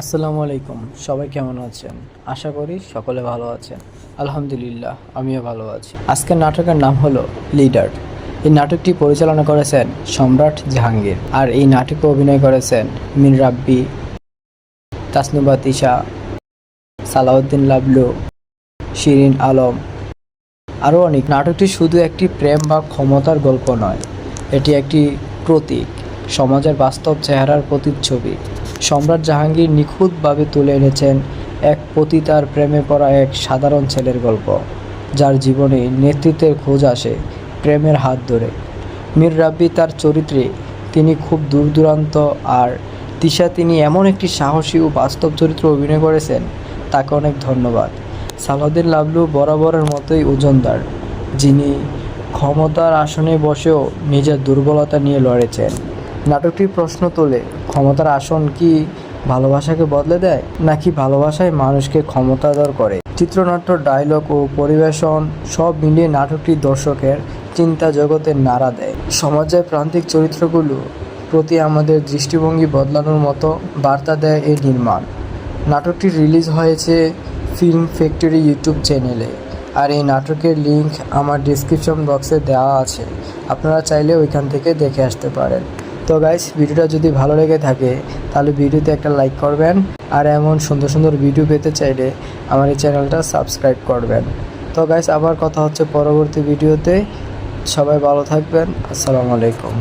আসসালামু আলাইকুম, সবাই কেমন আছেন? আশা করি সকলে ভালো আছেন। আলহামদুলিল্লাহ, আমিও ভালো আছি। আজকের নাটকের নাম হলো লিডার। এই নাটকটি পরিচালনা করেছেন সম্রাট জাহাঙ্গীর আর এই নাটকে অভিনয় করেছেন মিন রাব্বি, তাসনুবা তিশা, সালাউদ্দিন লাবলু, শিরিন আলম। আরও অনেক। নাটকটি শুধু একটি প্রেম বা ক্ষমতার গল্প নয়, এটি একটি প্রতীক, সমাজের বাস্তব চেহারার প্রতিচ্ছবি। সম্রাট জাহাঙ্গীর নিখুঁতভাবে তুলে এনেছেন এক পতিতার প্রেমে পড়া এক সাধারণ ছেলের গল্প, যার জীবনে নেতৃত্বের খোঁজ আসে প্রেমের হাত ধরে। মীর রাব্বি তার চরিত্রে তিনি খুব দূর দূরান্ত আর তিশা তিনি এমন একটি সাহসী ও বাস্তব চরিত্র অভিনয় করেছেন, তাকে অনেক ধন্যবাদ। সালাউদ্দিন লাবলু বরাবরের মতোই ওজনদার, যিনি ক্ষমতার আসনে বসেও নিজের দুর্বলতা নিয়ে লড়েছেন। নাটকটি প্রশ্ন তোলে ক্ষমতার আসন কি ভালোবাসাকে বদলে দেয়, নাকি ভালোবাসায় মানুষকে ক্ষমতাধর করে? চিত্রনাট্য ডায়লগ ও পরিবেশন সব মিলিয়ে নাটকটি দর্শকের চিন্তা জগতে নাড়া দেয়। সমাজের প্রান্তিক চরিত্রগুলো প্রতি আমাদের দৃষ্টিভঙ্গি বদলানোর মতো বার্তা দেয় এই নির্মাণ। নাটকটি রিলিজ হয়েছে ফিল্ম ফ্যাক্টরি ইউটিউব চ্যানেলে আর এই নাটকের লিংক আমার ডিসক্রিপশন বক্সে দেওয়া আছে। আপনারা চাইলে ওইখান থেকে দেখে আসতে পারেন। তো গাইস ভিডিওটা যদি ভালো লেগে থাকে, তাহলে ভিডিওতে একটা লাইক করবেন। আর এমন সুন্দর সুন্দর ভিডিও পেতে চাইলে আমার এই চ্যানেলটা সাবস্ক্রাইব করবেন। তো গাইস আবার কথা হচ্ছে পরবর্তী ভিডিওতে সবাই ভালো থাকবেন। আসসালামু আলাইকুম।